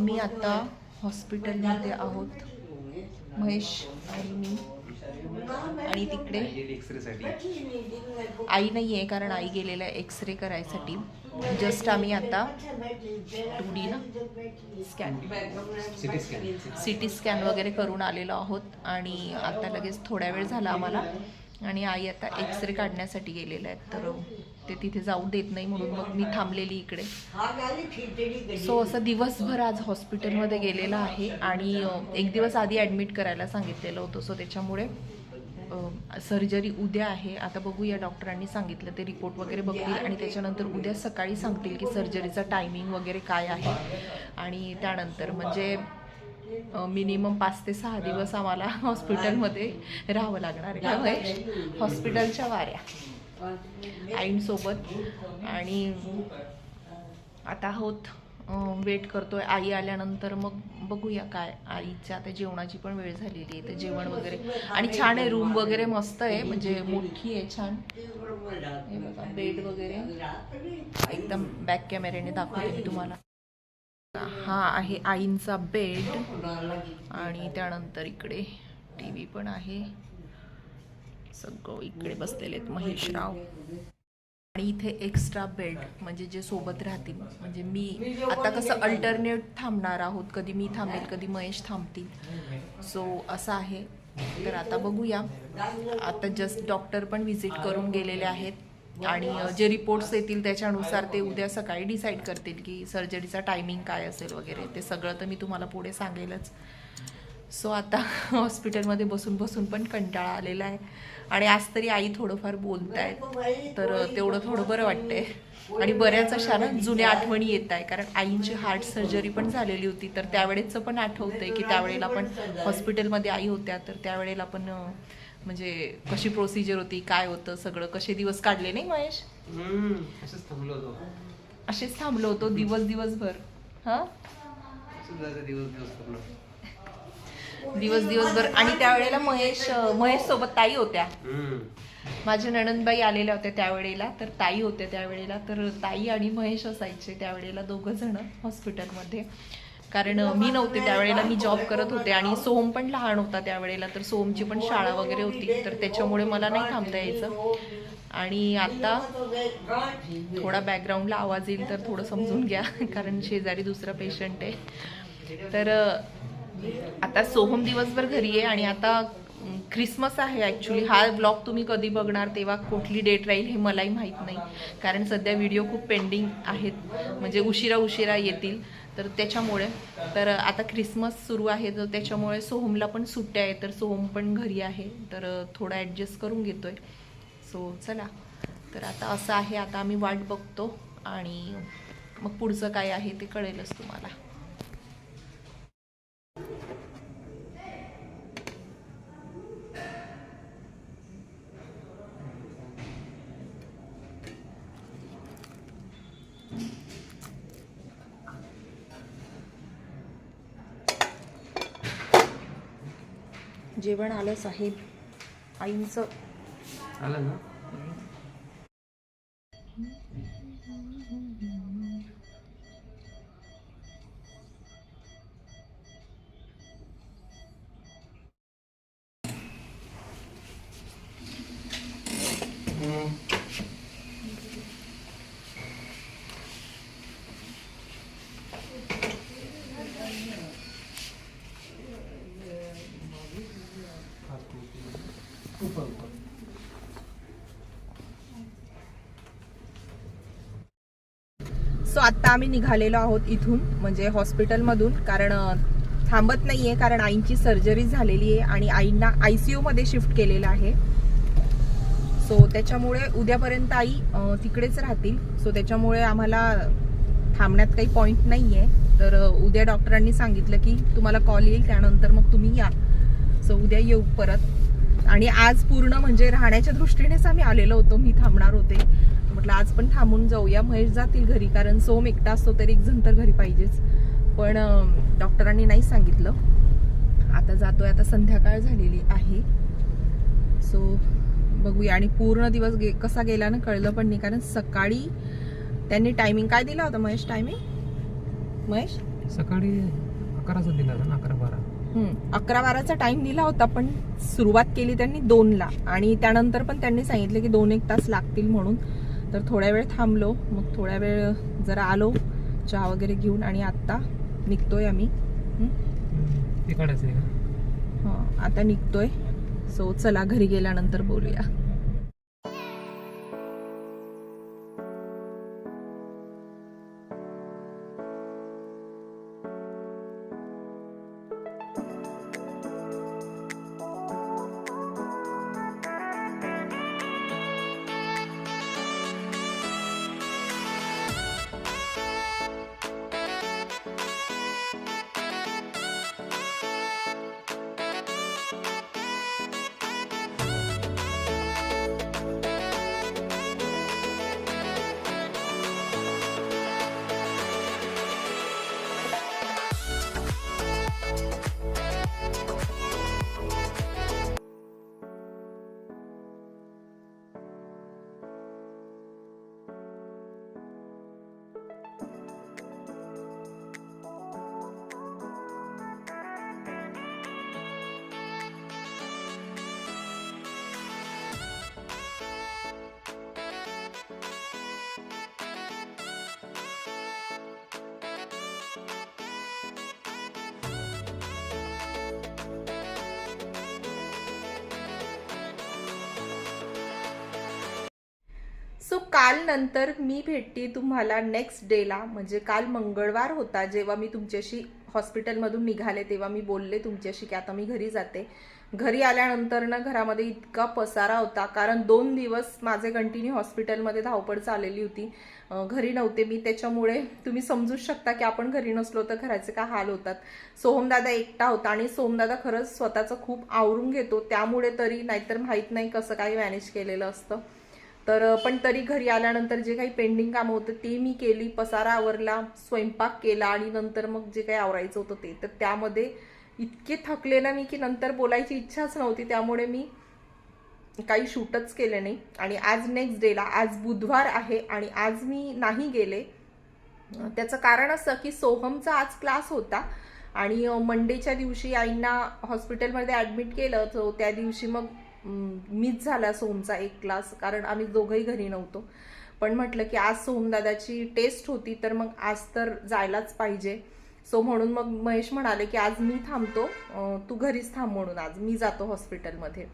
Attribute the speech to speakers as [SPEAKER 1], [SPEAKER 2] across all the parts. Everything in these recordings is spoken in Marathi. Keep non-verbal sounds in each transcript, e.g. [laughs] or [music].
[SPEAKER 1] आम्ही आता हॉस्पिटलमध्ये आहोत. महेश आणि मी आणि तिकडे आई नाही आहे कारण आई गेलेला आहे एक्स रे करायसाठी. जस्ट आम्ही आता टू डी ना scan
[SPEAKER 2] CT scan
[SPEAKER 1] C T scan वगैरे करून आलेलो आहोत आणि आता लगेच थोड्या वेळ झाला आम्हाला. आणि आई आता एक्स रे काढण्यासाठी गेलेल्या आहेत. तर ते तिथे जाऊ देत नाही म्हणून मग मी थांबलेली इकडे. सो असं दिवसभर आज हॉस्पिटलमध्ये गेलेला आहे आणि एक दिवस आधी ॲडमिट करायला सांगितलेलं होतं. सो त्याच्यामुळे सर्जरी उद्या आहे. आता बघूया डॉक्टरांनी सांगितलं ते रिपोर्ट वगैरे बघतील आणि त्याच्यानंतर उद्या सकाळी सांगतील की सर्जरीचा टायमिंग वगैरे काय आहे. आणि त्यानंतर म्हणजे मिनिमम पाच ते सहा दिवस आम्हाला हॉस्पिटलमध्ये राहावं लागणार आहे. त्यामुळे हॉस्पिटलच्या वाऱ्या. आईंसोबत. आणि आता आहोत वेट करतोय. आई आल्यानंतर मग बघूया काय. आईच्या आता जेवणाची पण वेळ झालेली आहे तर जेवण वगैरे. आणि छान आहे रूम वगैरे मस्त आहे म्हणजे मोठी आहे छान. हे बघा बेड वगैरे. एकदम बॅक कॅमेऱ्याने दाखवते तुम्हाला. हा आहे आईंचा बेड. आणि त्यानंतर इकडे टी व्ही पण आहे. सगळं इकडे बसलेले आहेत महेशराव. आणि इथे एक्स्ट्रा बेड म्हणजे जे सोबत राहतील म्हणजे मी आता कसं अल्टरनेट थांबणार आहोत कधी मी थांबेल कधी महेश थांबतील. सो असं आहे. तर आता बघूया. आता जस्ट डॉक्टर पण व्हिजिट करून गेलेले आहेत. आणि जे रिपोर्ट्स येतील त्याच्यानुसार ते उद्या सकाळी डिसाईड करतील की सर्जरीचा टायमिंग काय असेल वगैरे. ते सगळं तर मी तुम्हाला पुढे सांगेलच. सो आता [laughs] हॉस्पिटलमध्ये बसून बसून पण कंटाळा आलेला आहे. आणि आज तरी आई थोडंफार बोलत आहेत तर तेवढं थोडं बरं वाटतंय. आणि बऱ्याच अशा ना जुन्या आठवणी येत आहे कारण आईंची हार्ट सर्जरी पण झालेली होती. तर त्यावेळेचं पण आठवतंय की त्यावेळेला पण हॉस्पिटलमध्ये आई होत्या. तर त्यावेळेला पण म्हणजे कशी प्रोसिजर होती काय होतं सगळं कसे दिवस काढले नाही महेश?
[SPEAKER 2] असंच थांबलो होतो.
[SPEAKER 1] असेच थांबलो होतो दिवस दिवसभर. हां?
[SPEAKER 2] दिवस दिवस
[SPEAKER 1] दिवस दिवसभर. आणि त्यावेळेला महेश महेश सोबत ताई होत्या. माझ्या नणंदबाई आलेल्या होत्या त्यावेळेला तर ताई होत्या त्यावेळेला तर ताई आणि महेश असायचे त्यावेळेला दोघं जण हॉस्पिटलमध्ये. कारण मी नव्हते त्यावेळेला मी जॉब करत होते आणि सोहम पण लहान होता त्यावेळेला तर सोहमची पण शाळा वगैरे होती तर त्याच्यामुळे मला नाही थांबता यायचं. आणि आता थोडा बॅकग्राऊंडला आवाज येईल तर थोडं समजून घ्या कारण शेजारी दुसरा पेशंट आहे. तर आता सोहम दिवसभर घरी आहे आणि आता ख्रिसमस आहे ॲक्च्युली हा ब्लॉग तुम्ही कधी बघणार तेव्हा कुठली डेट राहील हे मलाही माहीत नाही. कारण सध्या व्हिडिओ खूप पेंडिंग आहेत. म्हणजे उशिरा उशिरा येतील. तर त्याच्यामुळे तर आता ख्रिसमस सुरू आहे तर त्याच्यामुळे सोहमला पण सुट्ट्या आहे तर सोहम पण घरी आहे. तर थोडा ॲडजस्ट करून घेतोय. सो चला. तर आता असं आहे. आता आम्ही वाट बघतो आणि मग पुढचं काय आहे ते कळेलच तुम्हाला. जेवण आलं साहेब. आईंचं.
[SPEAKER 2] आलं ना?
[SPEAKER 1] सो आत्ता आम्ही निघालेलो आहोत इथून म्हणजे हॉस्पिटलमधून. कारण थांबत नाही आहे कारण आईंची सर्जरी झालेली आहे आणि आईंना आय सी मध्ये शिफ्ट केलेलं आहे. सो त्याच्यामुळे उद्यापर्यंत आई तिकडेच राहतील. सो त्याच्यामुळे आम्हाला थांबण्यात काही पॉईंट नाही आहे तर उद्या डॉक्टरांनी सांगितलं की तुम्हाला कॉल येईल त्यानंतर मग तुम्ही या. सो उद्या येऊ परत. आणि आज पूर्ण म्हणजे राहण्याच्या दृष्टीनेच आम्ही आलेलो होतो. मी थांबणार होते. म्हटलं आज पण थांबून जाऊया महेश जातील घरी कारण सोम एकटा असतो तरी एक जण तर घरी पाहिजेच. पण डॉक्टरांनी नाही सांगितलं. आता जातोय आता संध्याकाळ झालेली आहे. सो बघूया. आणि पूर्ण दिवस गे कसा गेला ना कळलं पण नाही कारण सकाळी त्यांनी टायमिंग काय दिला होता महेश? टायमिंग महेश?
[SPEAKER 2] सकाळी अकराचा दिला होता ना अकरा बारा.
[SPEAKER 1] अकरा बाराचा टाइम दिला होता पण सुरुवात केली त्यांनी दोनला. आणि त्यानंतर पण त्यांनी सांगितलं की दोन एक तास लागतील म्हणून. तर थोड्या वेळ थांबलो. मग थोड्या वेळ जरा आलो. चहा वगैरे घेऊन आणि आत्ता निघतोय आम्ही. हं, आता निघतोय. सो चला घरी गेल्यानंतर बोलूया. सो काल नंतर मी भेटते तुम्हाला नेक्स्ट डेला म्हणजे काल मंगळवार होता जेव्हा मी तुमच्याशी हॉस्पिटलमधून निघाले तेव्हा मी बोलले तुमच्याशी की आता मी घरी जाते. घरी आल्यानंतर ना घरामध्ये इतका पसारा होता कारण दोन दिवस माझे कंटिन्यू हॉस्पिटलमध्ये धावपळ चाललेली होती. घरी नव्हते मी त्याच्यामुळे तुम्ही समजूच शकता की आपण घरी नसलो तर घराचे का हाल होतात. सोहमदादा एकटा होता आणि सोहमदादा खरंच स्वतःचं खूप आवरून घेतो त्यामुळे तरी नाहीतर माहीत नाही कसं काही मॅनेज केलेलं असतं. तर पण तरी घरी आल्यानंतर जे काही पेंडिंग कामं होतं ते मी केली. पसारा आवरला स्वयंपाक केला आणि नंतर मग जे काही आवरायचं होतं ते. तर त्यामध्ये इतके थकले ना मी की नंतर बोलायची इच्छाच नव्हती. त्यामुळे मी काही शूटच केले नाही. आणि आज नेक्स्ट डेला आज बुधवार आहे आणि आज मी नाही गेले. त्याचं कारण असं की सोहमचा आज क्लास होता आणि मंडेच्या दिवशी आईंना हॉस्पिटलमध्ये ॲडमिट केलं. तर त्या दिवशी मग मिस झाला सोमचा एक क्लास कारण आम्ही दोघंही घरी नव्हतो. पण म्हटलं की आज सोमदादाची टेस्ट होती तर मग आज तर जायलाच पाहिजे. सो म्हणून मग महेश म्हणाले की आज मी थांबतो. तू घरीच थांब म्हणून आज. मी जातो हॉस्पिटलमध्ये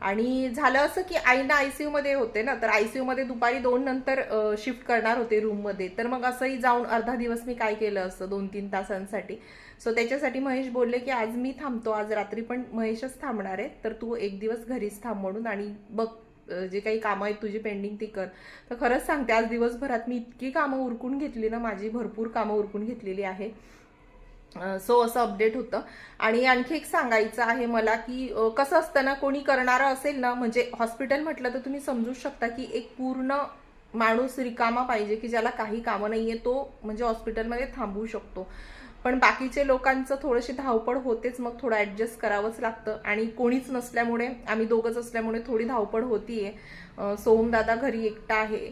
[SPEAKER 1] आणि झालं असं की आईना सी मध्ये होते ना तर आय सी मध्ये दुपारी दोन नंतर शिफ्ट करणार होते रूममध्ये तर मग असंही जाऊन अर्धा दिवस मी काय केलं असतं दोन तीन तासांसाठी? सो त्याच्यासाठी महेश बोलले की आज मी थांबतो. आज रात्री पण महेशच थांबणार आहे. तर तू एक दिवस घरीच थांब म्हणून आणि बघ जे काही कामं आहेत तुझी पेंडिंग ती कर. तर खरंच सांगते आज दिवसभरात मी इतकी कामं उरकून घेतली ना माझी भरपूर कामं उरकून घेतलेली आहे. सो असं अपडेट होतं. आणि आणखी एक सांगायचं आहे मला की कसं असतं ना कोणी करणारं असेल ना म्हणजे हॉस्पिटल म्हटलं तर तुम्ही समजू शकता की एक पूर्ण माणूस रिकामा पाहिजे की ज्याला काही कामं नाहीये तो म्हणजे हॉस्पिटलमध्ये थांबू शकतो. पण बाकीचे लोकांचं थोडीशी धावपळ होतेच मग थोडं ऍडजस्ट करावंच लागतं. आणि कोणीच नसल्यामुळे आम्ही दोघंच असल्यामुळे थोडी धावपळ होतीये. सोमदादा घरी एकटा आहे.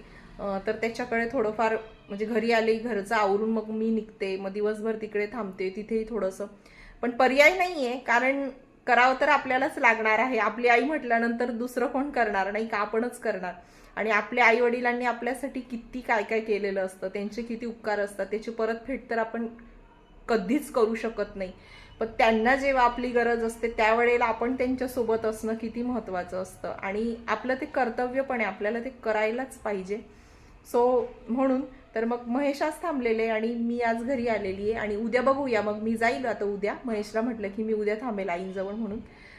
[SPEAKER 1] तर त्याच्याकडे थोडंफार म्हणजे घरी आले घरचं आवरून मग मी निघते. मग दिवसभर तिकडे थांबते तिथेही थोडंसं. पण पर्याय नाहीये कारण करावं तर आपल्यालाच लागणार आहे. आपली आई म्हटल्यानंतर दुसरं कोण करणार? नाही का? आपणच करणार. आणि आपल्या आई वडिलांनी आपल्यासाठी किती काय काय केलेलं असतं त्यांचे किती उपकार असतात त्याची परतफेड तर आपण कधीच करू शकत नाही. पण त्यांना जेव्हा आपली गरज असते त्यावेळेला आपण त्यांच्यासोबत असणं किती महत्त्वाचं असतं. आणि आपलं ते कर्तव्य पण आहे आपल्याला ते करायलाच पाहिजे. सो म्हणून तर मग महेश आज थांबलेले आणि मी आज घरी आलेली आहे. आणि उद्या बघूया मग मी जाईल आता उद्या. महेशला म्हटलं की मी उद्या थांबेल आईंजवळ म्हणून.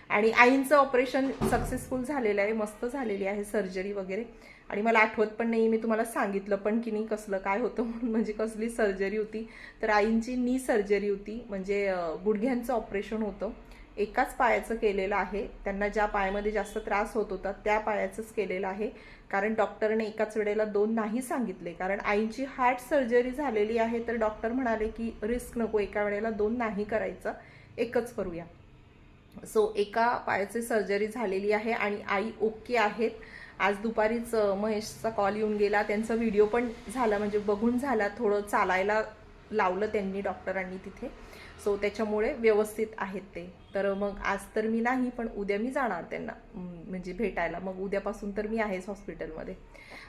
[SPEAKER 1] आणि आईंचं ऑपरेशन सक्सेसफुल झालेलं आहे मस्त झालेली आहे सर्जरी वगैरे. आणि मला आठवत पण नाही मी तुम्हाला सांगितलं पण की नाही कसलं काय होतं म्हणून. म्हणजे कसली सर्जरी होती. तर आईंची नी सर्जरी होती. म्हणजे गुडघ्यांचं ऑपरेशन होतं. एकाच पायाचं केलेलं आहे. त्यांना ज्या पायामध्ये जास्त त्रास होत होता त्या पायाचंच केलेलं आहे. कारण डॉक्टरने एकाच वेळेला दोन नाही सांगितले. कारण आईची हार्ट सर्जरी झालेली आहे. तर डॉक्टर म्हणाले की रिस्क नको एका वेळेला दोन नाही करायचं. एकच करूया. सो एका पायाची सर्जरी झालेली आहे आणि आई ओके आहेत. आज दुपारीच महेशचा कॉल येऊन गेला. त्यांचा व्हिडिओ पण झाला. म्हणजे बघून झाला. थोडं चालायला लावलं त्यांनी डॉक्टरांनी तिथे. सो त्याच्यामुळे व्यवस्थित आहेत ते. तर मग आज तर मी नाही पण उद्या मी जाणार त्यांना. म्हणजे भेटायला. मग उद्यापासून तर मी आहेच हॉस्पिटलमध्ये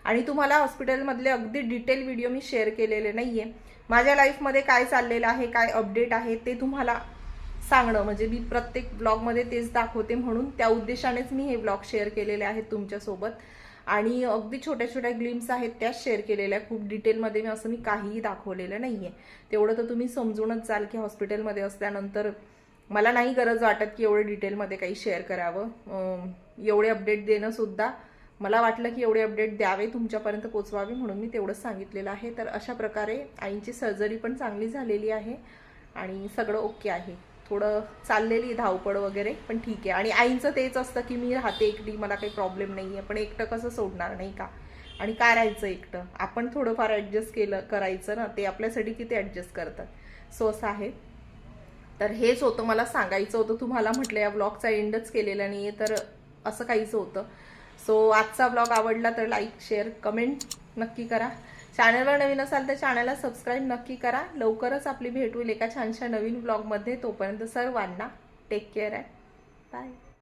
[SPEAKER 1] आणि तुम्हाला हॉस्पिटलमधले अगदी डिटेल व्हिडिओ मी शेअर केलेले नाही आहे माझ्या लाईफमध्ये काय चाललेलं आहे काय अपडेट आहे ते तुम्हाला सांगणं म्हणजे मी प्रत्येक ब्लॉगमध्ये तेच दाखवते म्हणून त्या उद्देशानेच मी हे ब्लॉग शेअर केलेले आहेत तुमच्यासोबत. आणि अगदी छोट्या छोट्या ग्लिम्स आहेत त्याच शेअर केलेल्या खूप डिटेलमध्ये मी असं मी काहीही दाखवलेलं नाही आहे तेवढं तर तुम्ही समजूनच जाल की हॉस्पिटलमध्ये असल्यानंतर मला नाही गरज वाटत की एवढे डिटेलमध्ये काही शेअर करावं. एवढे अपडेट देणं सुद्धा मला वाटलं की एवढे अपडेट द्यावे तुमच्यापर्यंत पोचवावे म्हणून मी तेवढंच सांगितलेलं आहे. तर अशा प्रकारे आईंची सर्जरी पण चांगली झालेली आहे आणि सगळं ओके आहे. थोडं चाललेली धावपळ वगैरे पण ठीक आहे. आणि आईंचं तेच असतं की मी राहते एकटी मला काही प्रॉब्लेम नाही आहे पण एकटं कसं सोडणार नाही का? आणि काय राहायचं एकटं? आपण थोडंफार ॲडजस्ट केलं करायचं ना ते आपल्यासाठी किती ॲडजस्ट करतात. सो असं आहे. तर हेच होतं मला सांगायचं होतं. तुम्हाला म्हटलं या ब्लॉगचा एंडच केलेला नाही आहे तर असं काहीच होतं. सो आजचा ब्लॉग आवडला तर लाईक शेअर कमेंट नक्की करा. चॅनलवर नवीन असाल तर चॅनलला सबस्क्राईब नक्की करा. लवकरच आपली भेट होईल एका छानशा नवीन ब्लॉगमध्ये तोपर्यंत सर्वांना टेक केअर आहे बाय